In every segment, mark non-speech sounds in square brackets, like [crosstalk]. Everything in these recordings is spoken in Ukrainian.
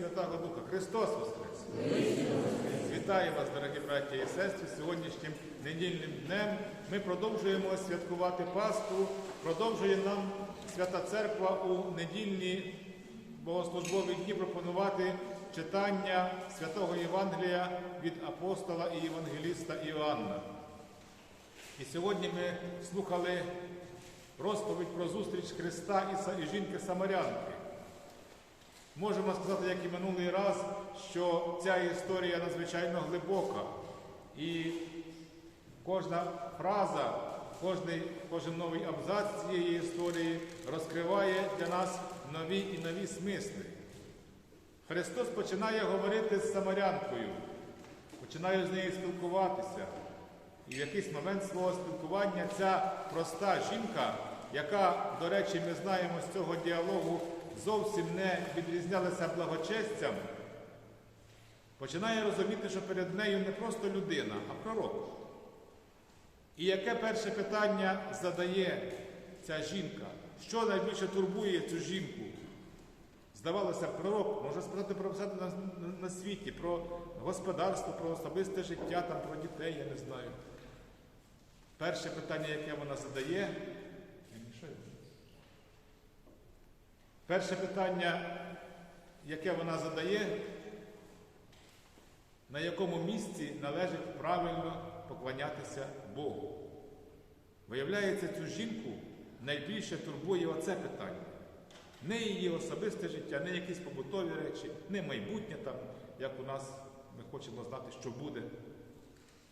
Святого Духа. Христос Воскрес! Вітаю вас, дорогі браті і сестри, сьогоднішнім недільним днем. Ми продовжуємо святкувати Пасху, продовжує нам Свята Церква у недільні богослужбові дні пропонувати читання святого Євангелія від апостола і євангеліста Іоанна. І сьогодні ми слухали розповідь про зустріч Христа і жінки Самарянки. Можемо сказати, як і минулий раз, що ця історія надзвичайно глибока. І кожна фраза, кожний, кожен новий абзац цієї історії розкриває для нас нові і нові смисли. Христос починає говорити з Самарянкою, починає з нею спілкуватися. І в якийсь момент свого спілкування ця проста жінка, яка, до речі, ми знаємо з цього діалогу, зовсім не відрізнялася благочестям, починає розуміти, що перед нею не просто людина, а пророк. І яке перше питання задає ця жінка? Що найбільше турбує цю жінку? Здавалося, пророк може спитати про все на, на світі, про господарство, про особисте життя, там, про дітей, я не знаю. Перше питання, яке вона задає, Я мішаю? Перше питання, яке вона задає, на якому місці належить правильно поклонятися Богу. Виявляється, цю жінку найбільше турбує оце питання. Не її особисте життя, не якісь побутові речі, не майбутнє там, як у нас ми хочемо знати, що буде.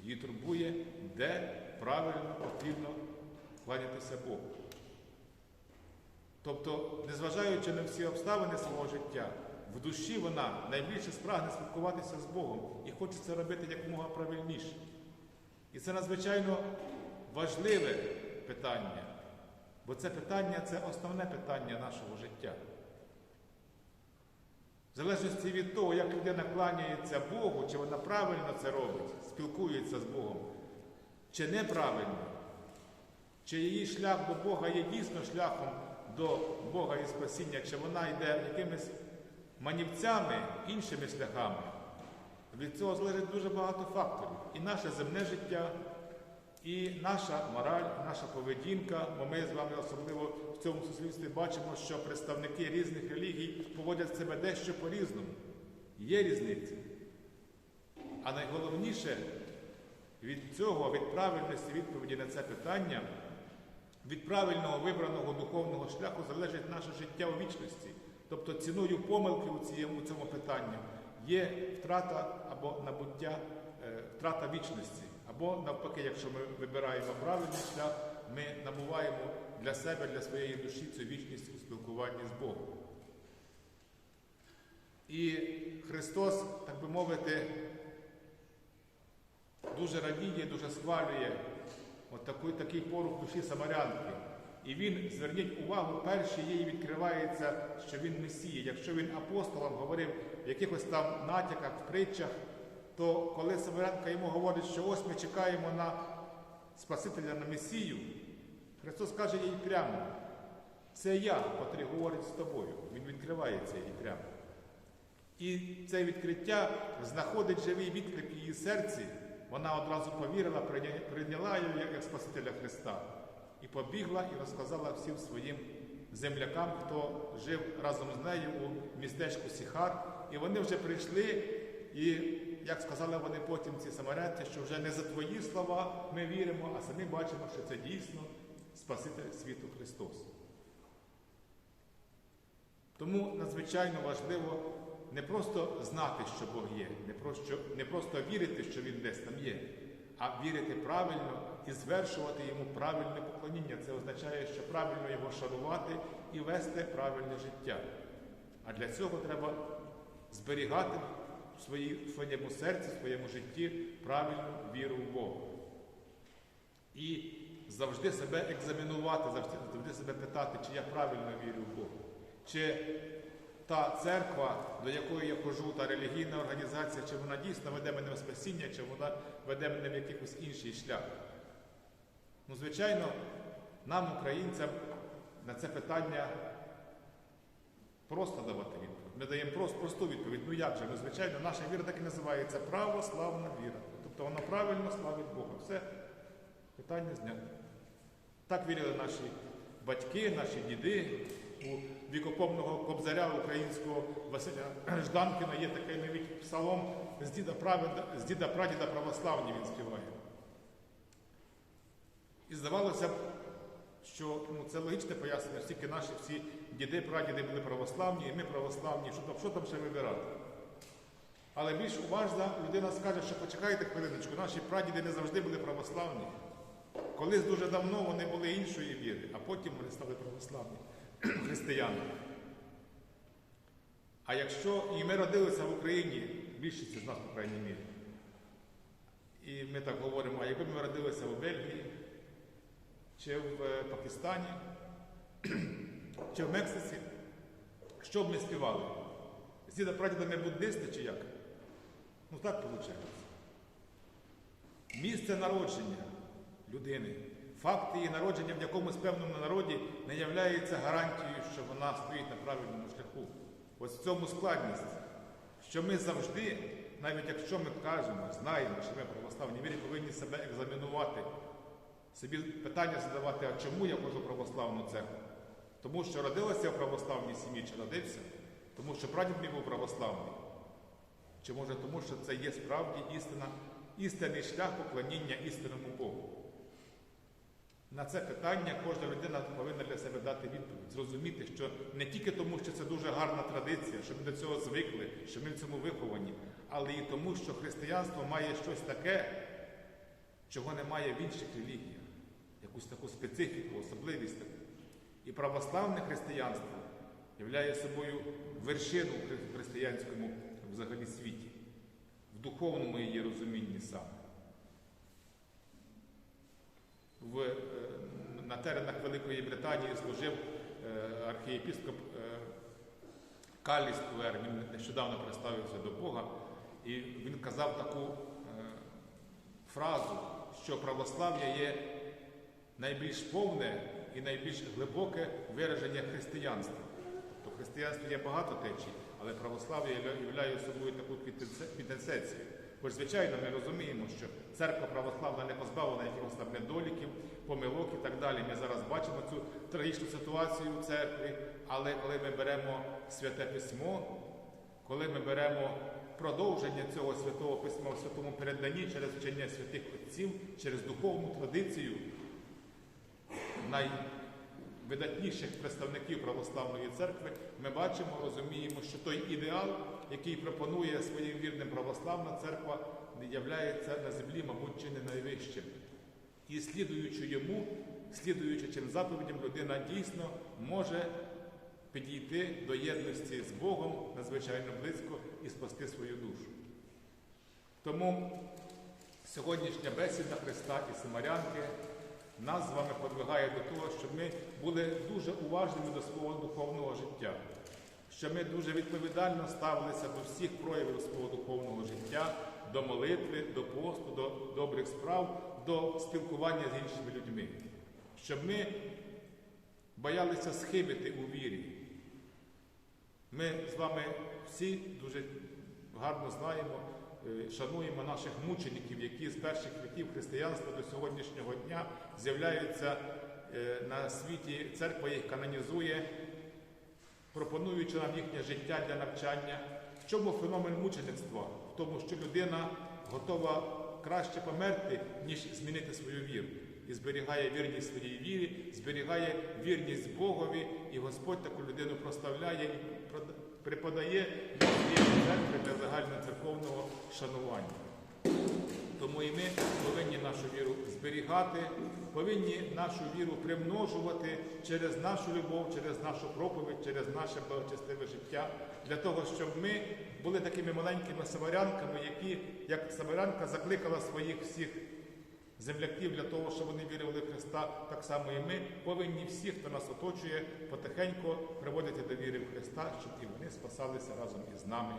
Її турбує, де правильно потрібно кланятися Богу. Тобто, незважаючи на всі обставини свого життя, в душі вона найбільше спрагне спілкуватися з Богом і хоче це робити якомога правильніше. І це надзвичайно важливе питання, бо це питання це основне питання нашого життя. В залежності від того, як людина кланяється Богу, чи вона правильно це робить, спілкується з Богом, чи неправильно, чи її шлях до Бога є дійсно шляхом до Бога і спасіння, чи вона йде якимись манівцями, іншими шляхами. Від цього залежить дуже багато факторів. І наше земне життя, і наша мораль, наша поведінка, бо ми з вами особливо в цьому суспільстві бачимо, що представники різних релігій поводять себе дещо по-різному. Є різниця. А найголовніше від цього, від правильності відповіді на це питання, від правильного вибраного духовного шляху залежить наше життя у вічності. Тобто ціною помилки у цьому, питанні є втрата або набуття, е, втрата вічності. Або навпаки, якщо ми вибираємо правильний шлях, ми набуваємо для себе, для своєї душі цю вічність у спілкуванні з Богом. І Христос, так би мовити, дуже радіє, дуже схвалює от такий, такий порух душі Самарянки. І він, зверніть увагу, перший їй відкривається, що він Месія. Якщо він апостолам говорив в якихось там натяках, в притчах, то коли Самарянка йому говорить, що ось ми чекаємо на Спасителя на Месію, Христос каже їй прямо, це я, котрий говорить з тобою. Він відкривається їй прямо. І це відкриття знаходить живий відклик її серці. Вона одразу повірила, прийняла його як Спасителя Христа і побігла і розказала всім своїм землякам, хто жив разом з нею у містечку Сіхар. І вони вже прийшли, і, як сказали вони потім, ці самарянці, що вже не за твої слова ми віримо, а самі бачимо, що це дійсно Спаситель світу Христос. Тому надзвичайно важливо не просто знати, що Бог є, не просто, не просто вірити, що Він десь там є, а вірити правильно і звершувати йому правильне поклоніння. Це означає, що правильно його шанувати і вести правильне життя. А для цього треба зберігати в, своєму серці, в своєму житті правильну віру в Бога. І завжди себе екзаменувати, завжди, завжди себе питати, чи я правильно вірю в Бога. Чи та церква, до якої я хожу, та релігійна організація, чи вона дійсно веде мене в спасіння, чи вона веде мене в якийсь інший шлях. Ну, звичайно, нам, українцям, на це питання просто давати відповідь. Ми даємо просто просту відповідь. Ну як же? Ну, звичайно, наша віра так і називається православна віра. Тобто вона правильно славить Бога. Все питання знято. Так вірили наші батьки, наші діди. У вікопомного кобзаря українського Василя Жданкіна є такий навіть псалом з діда, праведа, з діда прадіда православні він співає. І здавалося б, що ну, це логічне пояснення, що наші всі діди, прадіди були православні, і ми православні, що там, що там ще вибирати. Але більш уважна людина скаже, що почекайте хвилиночку, наші прадіди не завжди були православні. Колись дуже давно вони були іншої віри, а потім вони стали православні християни. А якщо і ми родилися в Україні, більшість з нас, по крайній мірі, і ми так говоримо, а якби ми родилися в Бельгії, чи в е, Пакистані, [clears throat] чи в Мексиці, що б ми співали? З діда ми буддисти чи як? Ну так виходить. Місце народження людини, факт її народження в якомусь певному народі не являється гарантією, що вона стоїть на правильному шляху. Ось в цьому складність, що ми завжди, навіть якщо ми кажемо, знаємо, що ми православні вірі, повинні себе екзаменувати, собі питання задавати, а чому я ходжу православну церкву? Тому що родилася в православній сім'ї, чи родився, тому що прадід мій був православний. Чи може тому, що це є справді істина, істинний шлях поклоніння істинному Богу? На це питання кожна людина повинна для себе дати відповідь, зрозуміти, що не тільки тому, що це дуже гарна традиція, що ми до цього звикли, що ми в цьому виховані, але і тому, що християнство має щось таке, чого немає в інших релігіях, якусь таку специфіку, особливість таку. І православне християнство являє собою вершину в християнському взагалі світі, в духовному її розумінні саме. В, е, на теренах Великої Британії служив е, архієпіскоп е, Каліс Туер, він нещодавно представився до Бога, і він казав таку фразу, що православ'я є найбільш повне і найбільш глибоке вираження християнства. Тобто християнство є багато течій, але православ'я являє собою таку піднесецію. Ж, звичайно, ми розуміємо, що церква православна не позбавлена якихось там недоліків, помилок і так далі. Ми зараз бачимо цю трагічну ситуацію в церкві, але коли ми беремо святе письмо, коли ми беремо продовження цього святого письма в святому переданні через вчення святих отців, через духовну традицію найвидатніших представників православної церкви, ми бачимо, розуміємо, що той ідеал, який пропонує своїм вірним православна церква, не являється на землі, мабуть, чи не найвищим. І слідуючи йому, слідуючи цим заповідям, людина дійсно може підійти до єдності з Богом надзвичайно близько і спасти свою душу. Тому сьогоднішня бесіда Христа і Самарянки нас з вами подвигає до того, щоб ми були дуже уважними до свого духовного життя, щоб ми дуже відповідально ставилися до всіх проявів свого духовного життя, до молитви, до посту, до добрих справ, до спілкування з іншими людьми, щоб ми боялися схибити у вірі. Ми з вами всі дуже гарно знаємо, шануємо наших мучеників, які з перших віків християнства до сьогоднішнього дня з'являються е, на світі, церква їх канонізує, пропонуючи нам їхнє життя для навчання. В чому феномен мучеництва? В тому, що людина готова краще померти, ніж змінити свою віру. І зберігає вірність своїй вірі, зберігає вірність Богові, і Господь таку людину проставляє і цієї церкви для загальноцерковного шанування. Тому і ми повинні нашу віру зберігати, повинні нашу віру примножувати через нашу любов, через нашу проповідь, через наше благочестиве життя, для того, щоб ми були такими маленькими самарянками, які, як самарянка, закликала своїх всіх земляків для того, щоб вони вірили в Христа, так само і ми повинні всі, хто нас оточує, потихеньку приводити до віри в Христа, щоб і вони спасалися разом із нами.